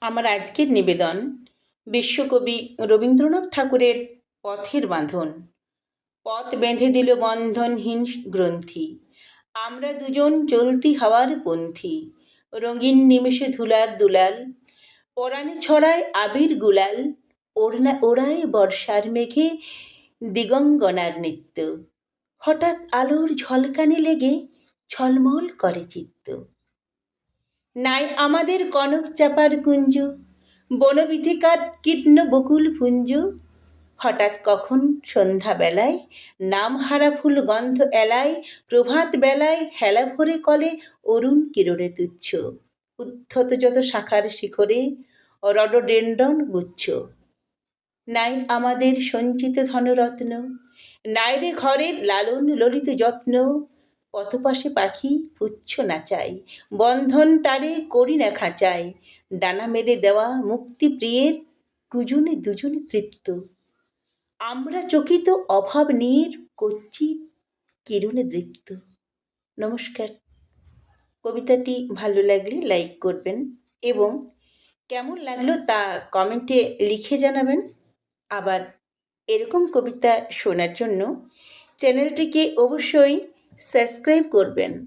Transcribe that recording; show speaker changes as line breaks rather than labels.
আমার আজকের নিবেদন বিশ্বকবি রবীন্দ্রনাথ ঠাকুরের পথের বাঁধন। পথ বেঁধে দিল বন্ধনহীন গ্রন্থি। আমরা দুজন চলতি হাওয়ার পন্থী। রঙিন নিমেষে ধুলার দুলাল। পরাণে ছড়ায় আবির গুলাল। ওড়না ওড়ায় বর্ষার মেঘে দিগঙ্গনার নৃত্য। হঠাৎ আলোর ঝলকানি লেগে ঝলমল করে চিত্ত। নাই আমাদের কনক চাপার কুঞ্জ বনবিথিকার কীর্ণ বকুল পুঞ্জ হঠাৎ কখন সন্ধ্যাবেলায় নামহারা ফুল গন্ধ এলায়, প্রভাত বেলায় হেলা ভরে কলে অরুণ কিরণে তুচ্ছ। উদ্ধত যত শাখার শিখরে রডোডেন্ডন গুচ্ছ। নাই আমাদের সঞ্চিত ধনরত্ন, নাই রে ঘরের লালন ললিত যত্ন। পথপাশে পাখি পুচ্ছ নাচাই বন্ধন তারে করি না খাঁচাই। ডানা মেরে দেওয়া মুক্তি প্রিয়ের কুজনে দুজনে তৃপ্ত। আমরা চকিত অভাব নিয়ে করছি কিরণে দৃপ্ত। নমস্কার। কবিতাটি ভালো লাগলে লাইক করবেন এবং কেমন লাগল তা কমেন্টে লিখে জানাবেন। আবার এরকম কবিতা শোনার জন্য চ্যানেলটিকে অবশ্যই সাবস্ক্রাইব করবেন।